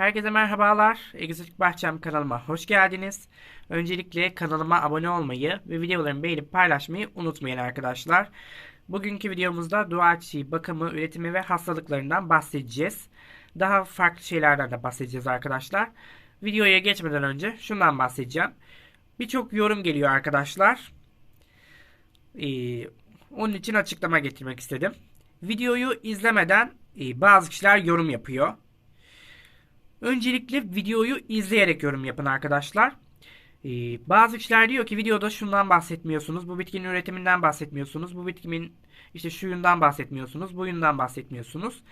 Herkese merhabalar. Egzotik Bahçem kanalıma hoş geldiniz. Öncelikle kanalıma abone olmayı ve videolarımı beğenip paylaşmayı unutmayın arkadaşlar. Bugünkü videomuzda dua çiçeği bakımı, üretimi ve hastalıklarından bahsedeceğiz. Daha farklı şeylerden de bahsedeceğiz arkadaşlar. Videoya geçmeden önce şundan bahsedeceğim. Birçok yorum geliyor arkadaşlar. Ee, onun için açıklama getirmek istedim. Videoyu izlemeden e, bazı kişiler yorum yapıyor. Öncelikle videoyu izleyerek yorum yapın arkadaşlar. Ee, bazı kişiler diyor ki videoda şundan bahsetmiyorsunuz. Bu bitkinin üretiminden bahsetmiyorsunuz. Bu bitkinin işte şuyundan bahsetmiyorsunuz. Buyundan bahsetmiyorsunuz.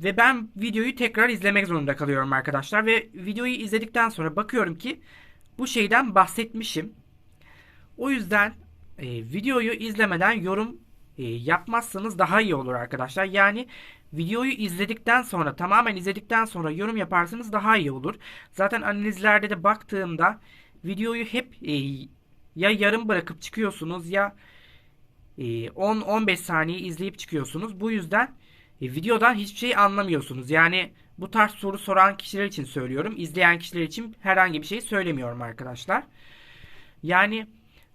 Ve ben videoyu tekrar izlemek zorunda kalıyorum arkadaşlar. Ve videoyu izledikten sonra bakıyorum ki bu şeyden bahsetmişim. O yüzden e, videoyu izlemeden yorum e, yapmazsanız daha iyi olur arkadaşlar. Yani videoyu izledikten sonra tamamen izledikten sonra yorum yaparsanız daha iyi olur. Zaten analizlerde de baktığımda videoyu hep e, ya yarım bırakıp çıkıyorsunuz ya e, 10-15 saniye izleyip çıkıyorsunuz. Bu yüzden e, videodan hiçbir şey anlamıyorsunuz. Yani bu tarz soru soran kişiler için söylüyorum. İzleyen kişiler için herhangi bir şey söylemiyorum arkadaşlar. Yani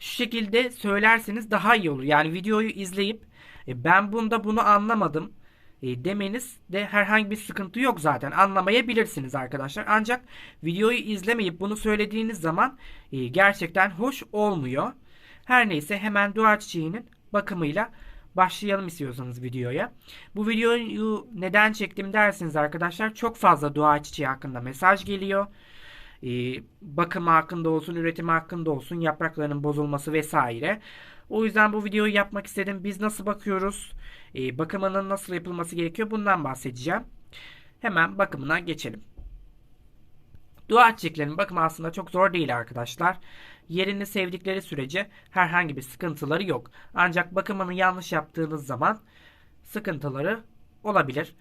şu şekilde söylerseniz daha iyi olur. Yani videoyu izleyip e, ben bunda bunu anlamadım e, demeniz de herhangi bir sıkıntı yok zaten. Anlamayabilirsiniz arkadaşlar. Ancak videoyu izlemeyip bunu söylediğiniz zaman e, gerçekten hoş olmuyor. Her neyse hemen dua çiçeğinin bakımıyla başlayalım istiyorsanız videoya. Bu videoyu neden çektim dersiniz arkadaşlar. Çok fazla dua çiçeği hakkında mesaj geliyor. Ee, bakımı hakkında olsun, üretimi hakkında olsun, yapraklarının bozulması vesaire. O yüzden bu videoyu yapmak istedim. Biz nasıl bakıyoruz? Ee, bakımının nasıl yapılması gerekiyor? Bundan bahsedeceğim. Hemen bakımına geçelim. Dua çiçeklerinin bakımı aslında çok zor değil arkadaşlar. Yerini sevdikleri sürece herhangi bir sıkıntıları yok. Ancak bakımını yanlış yaptığınız zaman sıkıntıları olabilir.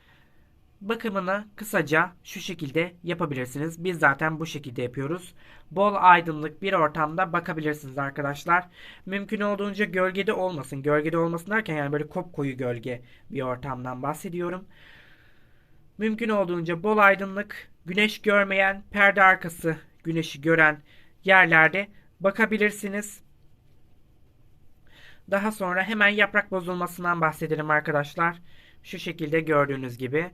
Bakımını kısaca şu şekilde yapabilirsiniz. Biz zaten bu şekilde yapıyoruz. Bol aydınlık bir ortamda bakabilirsiniz arkadaşlar. Mümkün olduğunca gölgede olmasın. Gölgede olmasın derken yani böyle kopkoyu gölge bir ortamdan bahsediyorum. Mümkün olduğunca bol aydınlık, güneş görmeyen, perde arkası güneşi gören yerlerde bakabilirsiniz. Daha sonra hemen yaprak bozulmasından bahsedelim arkadaşlar. Şu şekilde gördüğünüz gibi.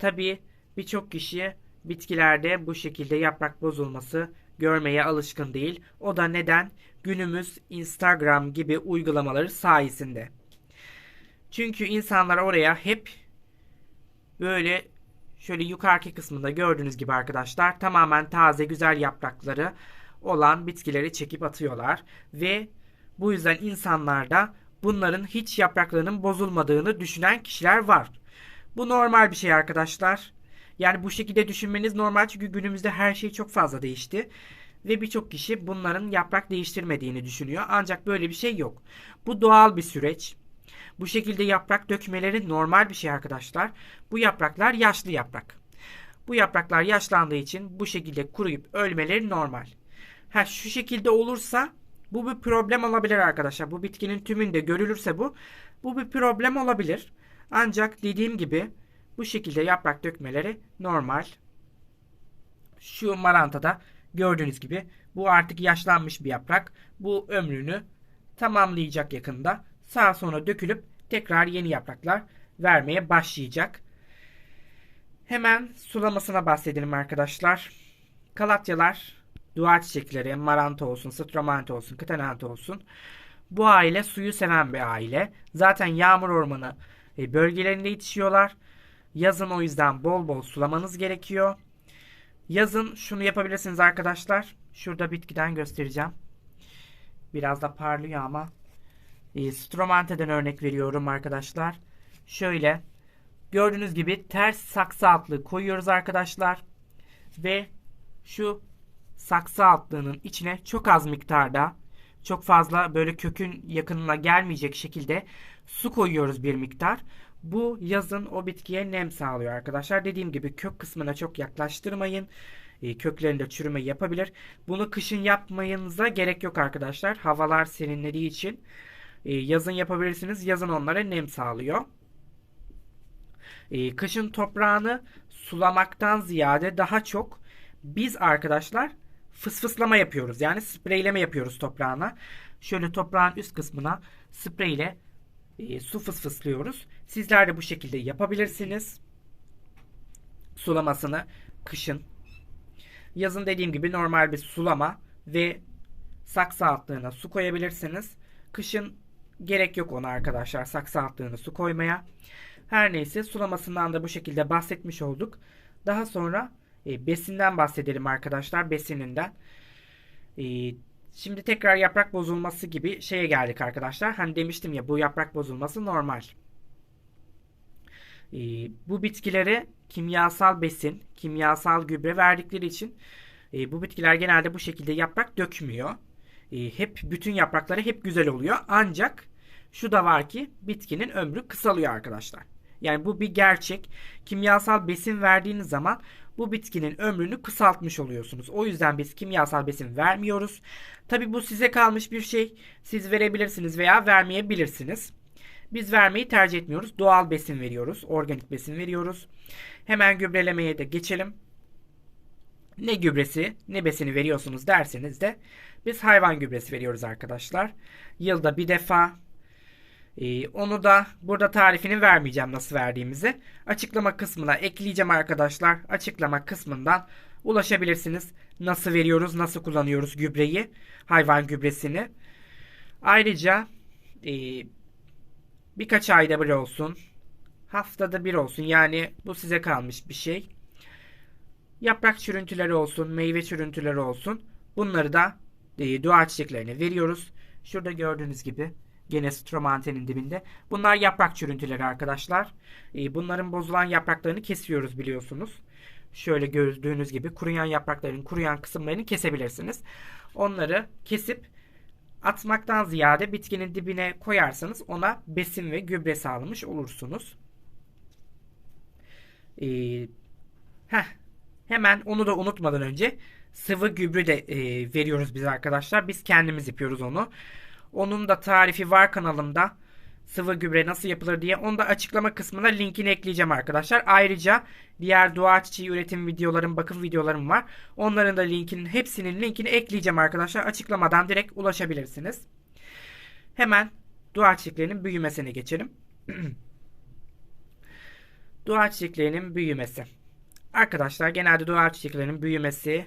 Tabi birçok kişi bitkilerde bu şekilde yaprak bozulması görmeye alışkın değil. O da neden? Günümüz Instagram gibi uygulamaları sayesinde. Çünkü insanlar oraya hep böyle şöyle yukarıki kısmında gördüğünüz gibi arkadaşlar tamamen taze güzel yaprakları olan bitkileri çekip atıyorlar ve bu yüzden insanlarda bunların hiç yapraklarının bozulmadığını düşünen kişiler var. Bu normal bir şey arkadaşlar. Yani bu şekilde düşünmeniz normal çünkü günümüzde her şey çok fazla değişti. Ve birçok kişi bunların yaprak değiştirmediğini düşünüyor. Ancak böyle bir şey yok. Bu doğal bir süreç. Bu şekilde yaprak dökmeleri normal bir şey arkadaşlar. Bu yapraklar yaşlı yaprak. Bu yapraklar yaşlandığı için bu şekilde kuruyup ölmeleri normal. Ha şu şekilde olursa bu bir problem olabilir arkadaşlar. Bu bitkinin tümünde görülürse bu bu bir problem olabilir. Ancak dediğim gibi bu şekilde yaprak dökmeleri normal. Şu marantada gördüğünüz gibi bu artık yaşlanmış bir yaprak. Bu ömrünü tamamlayacak yakında. Sağa sonra dökülüp tekrar yeni yapraklar vermeye başlayacak. Hemen sulamasına bahsedelim arkadaşlar. Kalatyalar, dua çiçekleri, maranta olsun, stromante olsun, kıtanante olsun. Bu aile suyu seven bir aile. Zaten yağmur ormanı e, bölgelerinde yetişiyorlar. Yazın o yüzden bol bol sulamanız gerekiyor. Yazın şunu yapabilirsiniz arkadaşlar. Şurada bitkiden göstereceğim. Biraz da parlıyor ama. E, Stromante'den örnek veriyorum arkadaşlar. Şöyle gördüğünüz gibi ters saksı altlığı koyuyoruz arkadaşlar. Ve şu saksı altlığının içine çok az miktarda çok fazla böyle kökün yakınına gelmeyecek şekilde su koyuyoruz bir miktar. Bu yazın o bitkiye nem sağlıyor arkadaşlar. Dediğim gibi kök kısmına çok yaklaştırmayın. E, köklerinde çürüme yapabilir. Bunu kışın yapmayınıza gerek yok arkadaşlar. Havalar serinlediği için e, yazın yapabilirsiniz. Yazın onlara nem sağlıyor. E, kışın toprağını sulamaktan ziyade daha çok biz arkadaşlar fısfıslama yapıyoruz. Yani spreyleme yapıyoruz toprağına. Şöyle toprağın üst kısmına spreyle e, su fısfıslıyoruz. Sizler de bu şekilde yapabilirsiniz. Sulamasını kışın. Yazın dediğim gibi normal bir sulama ve saksı altlığına su koyabilirsiniz. Kışın gerek yok ona arkadaşlar saksı altlığına su koymaya. Her neyse sulamasından da bu şekilde bahsetmiş olduk. Daha sonra e, besinden bahsedelim arkadaşlar besininden. E, şimdi tekrar yaprak bozulması gibi şeye geldik arkadaşlar. Hani demiştim ya bu yaprak bozulması normal. E, bu bitkilere kimyasal besin, kimyasal gübre verdikleri için e, bu bitkiler genelde bu şekilde yaprak dökmüyor. E, hep bütün yaprakları hep güzel oluyor. Ancak şu da var ki bitkinin ömrü kısalıyor arkadaşlar. Yani bu bir gerçek. Kimyasal besin verdiğiniz zaman bu bitkinin ömrünü kısaltmış oluyorsunuz. O yüzden biz kimyasal besin vermiyoruz. Tabi bu size kalmış bir şey. Siz verebilirsiniz veya vermeyebilirsiniz. Biz vermeyi tercih etmiyoruz. Doğal besin veriyoruz. Organik besin veriyoruz. Hemen gübrelemeye de geçelim. Ne gübresi ne besini veriyorsunuz derseniz de biz hayvan gübresi veriyoruz arkadaşlar. Yılda bir defa ee, onu da burada tarifini vermeyeceğim nasıl verdiğimizi. Açıklama kısmına ekleyeceğim arkadaşlar. Açıklama kısmından ulaşabilirsiniz. Nasıl veriyoruz, nasıl kullanıyoruz gübreyi, hayvan gübresini. Ayrıca e, birkaç ayda bir olsun, haftada bir olsun. Yani bu size kalmış bir şey. Yaprak çürüntüleri olsun, meyve çürüntüleri olsun. Bunları da e, dua çiçeklerine veriyoruz. Şurada gördüğünüz gibi Gene stromantenin dibinde. Bunlar yaprak çürüntüleri arkadaşlar. Ee, bunların bozulan yapraklarını kesiyoruz biliyorsunuz. Şöyle gördüğünüz gibi kuruyan yaprakların kuruyan kısımlarını kesebilirsiniz. Onları kesip atmaktan ziyade bitkinin dibine koyarsanız ona besin ve gübre sağlamış olursunuz. Ee, heh, hemen onu da unutmadan önce sıvı gübre de e, veriyoruz biz arkadaşlar. Biz kendimiz yapıyoruz onu. Onun da tarifi var kanalımda. Sıvı gübre nasıl yapılır diye. Onu da açıklama kısmına linkini ekleyeceğim arkadaşlar. Ayrıca diğer dua çiçeği üretim videolarım, bakım videolarım var. Onların da linkinin hepsinin linkini ekleyeceğim arkadaşlar. Açıklamadan direkt ulaşabilirsiniz. Hemen dua çiçeklerinin büyümesine geçelim. dua çiçeklerinin büyümesi. Arkadaşlar genelde dua çiçeklerinin büyümesi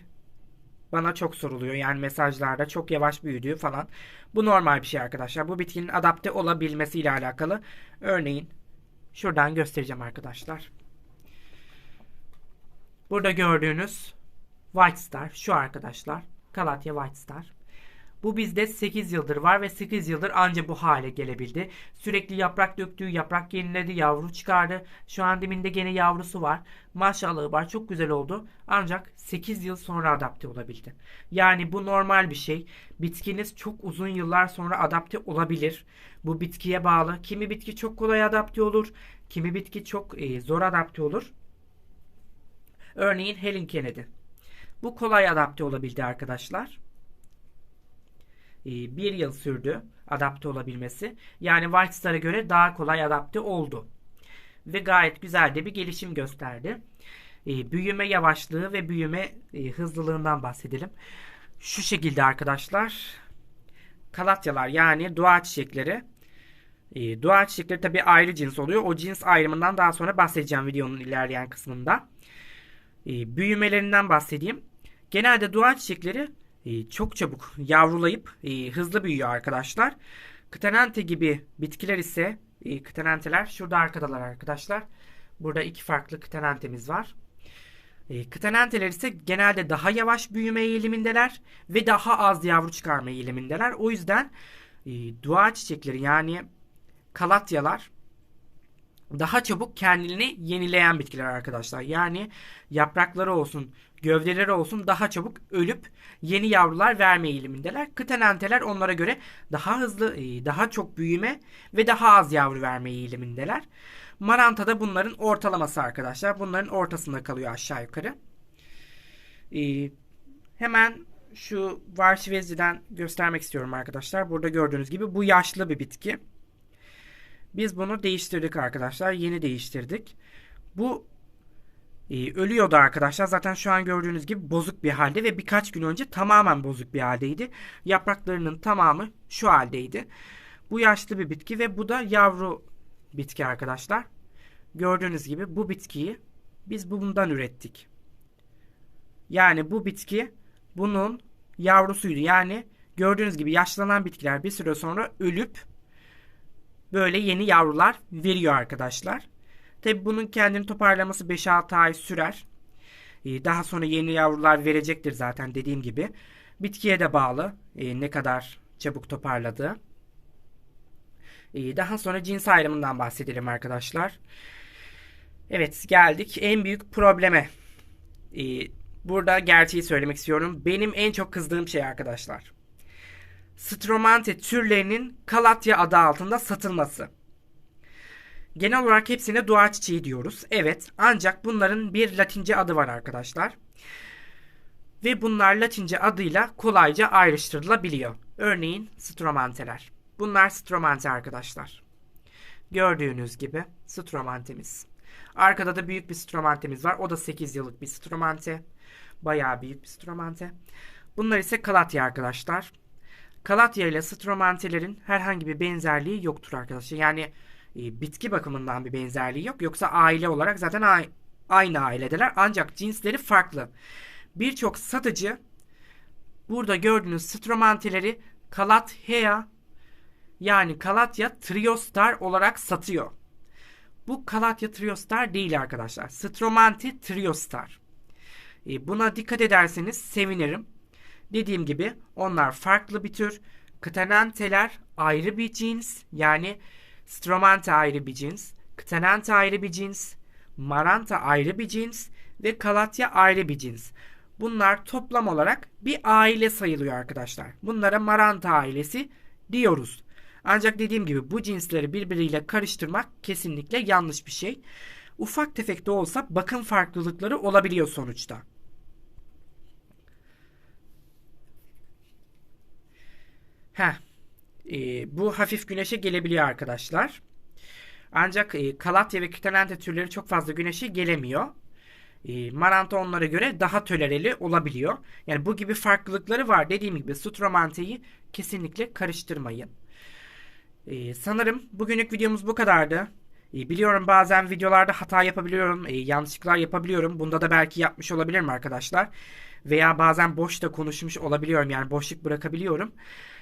bana çok soruluyor. Yani mesajlarda çok yavaş büyüdüğü falan. Bu normal bir şey arkadaşlar. Bu bitkinin adapte olabilmesiyle alakalı. Örneğin şuradan göstereceğim arkadaşlar. Burada gördüğünüz White Star şu arkadaşlar. Kalatya White Star. Bu bizde 8 yıldır var ve 8 yıldır anca bu hale gelebildi. Sürekli yaprak döktü, yaprak yeniledi, yavru çıkardı. Şu an diminde gene yavrusu var. Maşallahı var, çok güzel oldu. Ancak 8 yıl sonra adapte olabildi. Yani bu normal bir şey. Bitkiniz çok uzun yıllar sonra adapte olabilir. Bu bitkiye bağlı. Kimi bitki çok kolay adapte olur, kimi bitki çok e, zor adapte olur. Örneğin Helen Kennedy. Bu kolay adapte olabildi arkadaşlar. E, bir yıl sürdü adapte olabilmesi. Yani White Star'a göre daha kolay adapte oldu. Ve gayet güzel de bir gelişim gösterdi. E, büyüme yavaşlığı ve büyüme e, hızlılığından bahsedelim. Şu şekilde arkadaşlar. Kalatyalar yani dua çiçekleri. Dua çiçekleri tabi ayrı cins oluyor. O cins ayrımından daha sonra bahsedeceğim videonun ilerleyen kısmında. E, büyümelerinden bahsedeyim. Genelde dua çiçekleri e, çok çabuk yavrulayıp e, hızlı büyüyor arkadaşlar. Kıtenante gibi bitkiler ise e, kıtenanteler şurada arkadalar arkadaşlar. Burada iki farklı kıtenantemiz var. E, kıtenanteler ise genelde daha yavaş büyüme eğilimindeler ve daha az yavru çıkarma eğilimindeler. O yüzden e, dua çiçekleri yani kalatyalar daha çabuk kendini yenileyen bitkiler arkadaşlar. Yani yaprakları olsun, gövdeleri olsun daha çabuk ölüp yeni yavrular verme eğilimindeler. Kıtenenteler onlara göre daha hızlı, e, daha çok büyüme ve daha az yavru verme eğilimindeler. Maranta da bunların ortalaması arkadaşlar. Bunların ortasında kalıyor aşağı yukarı. Ee, hemen şu Varşivezi'den göstermek istiyorum arkadaşlar. Burada gördüğünüz gibi bu yaşlı bir bitki. Biz bunu değiştirdik arkadaşlar. Yeni değiştirdik. Bu e, ölüyordu arkadaşlar. Zaten şu an gördüğünüz gibi bozuk bir halde ve birkaç gün önce tamamen bozuk bir haldeydi. Yapraklarının tamamı şu haldeydi. Bu yaşlı bir bitki ve bu da yavru bitki arkadaşlar. Gördüğünüz gibi bu bitkiyi biz bundan ürettik. Yani bu bitki bunun yavrusuydu. Yani gördüğünüz gibi yaşlanan bitkiler bir süre sonra ölüp böyle yeni yavrular veriyor arkadaşlar. Tabi bunun kendini toparlaması 5-6 ay sürer. Ee, Daha sonra yeni yavrular verecektir zaten dediğim gibi. Bitkiye de bağlı e, ne kadar çabuk toparladığı. Ee, Daha sonra cins ayrımından bahsedelim arkadaşlar. Evet geldik en büyük probleme. Ee, Burada gerçeği söylemek istiyorum. Benim en çok kızdığım şey arkadaşlar. Stromante türlerinin Kalatya adı altında satılması. Genel olarak hepsine dua çiçeği diyoruz. Evet ancak bunların bir latince adı var arkadaşlar. Ve bunlar latince adıyla kolayca ayrıştırılabiliyor. Örneğin stromanteler. Bunlar stromante arkadaşlar. Gördüğünüz gibi stromantemiz. Arkada da büyük bir stromantemiz var. O da 8 yıllık bir stromante. Bayağı büyük bir stromante. Bunlar ise kalatya arkadaşlar. Kalatya ile stromantelerin herhangi bir benzerliği yoktur arkadaşlar. Yani e, bitki bakımından bir benzerliği yok. Yoksa aile olarak zaten aynı ailedeler. Ancak cinsleri farklı. Birçok satıcı burada gördüğünüz stromanteleri Kalathea yani Kalatya Triostar olarak satıyor. Bu Kalatya Triostar değil arkadaşlar. Stromante Triostar. E, Buna dikkat ederseniz sevinirim. Dediğim gibi onlar farklı bir tür. Ktananteler ayrı bir cins. Yani Stromante ayrı bir cins. Ktanante ayrı bir cins. Maranta ayrı bir cins. Ve Kalatya ayrı bir cins. Bunlar toplam olarak bir aile sayılıyor arkadaşlar. Bunlara Maranta ailesi diyoruz. Ancak dediğim gibi bu cinsleri birbiriyle karıştırmak kesinlikle yanlış bir şey. Ufak tefek de olsa bakım farklılıkları olabiliyor sonuçta. Heh, e, bu hafif güneşe gelebiliyor arkadaşlar. Ancak e, Kalatya ve Kitenente türleri çok fazla güneşe gelemiyor. E, Maranta onlara göre daha tolereli olabiliyor. Yani bu gibi farklılıkları var. Dediğim gibi Sutramante'yi kesinlikle karıştırmayın. E, sanırım bugünlük videomuz bu kadardı. E, biliyorum bazen videolarda hata yapabiliyorum, e, yanlışlıklar yapabiliyorum. Bunda da belki yapmış olabilirim arkadaşlar. Veya bazen boş da konuşmuş olabiliyorum. Yani boşluk bırakabiliyorum.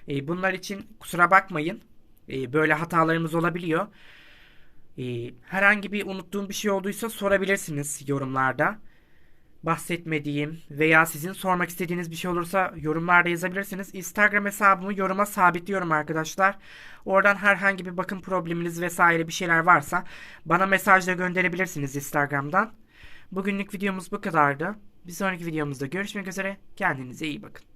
E, bunlar için kusura bakmayın. E, böyle hatalarımız olabiliyor. E, herhangi bir unuttuğum bir şey olduysa sorabilirsiniz yorumlarda. Bahsetmediğim veya sizin sormak istediğiniz bir şey olursa yorumlarda yazabilirsiniz. Instagram hesabımı yoruma sabitliyorum arkadaşlar. Oradan herhangi bir bakım probleminiz vesaire bir şeyler varsa bana mesajla gönderebilirsiniz Instagram'dan. Bugünlük videomuz bu kadardı. Bir sonraki videomuzda görüşmek üzere. Kendinize iyi bakın.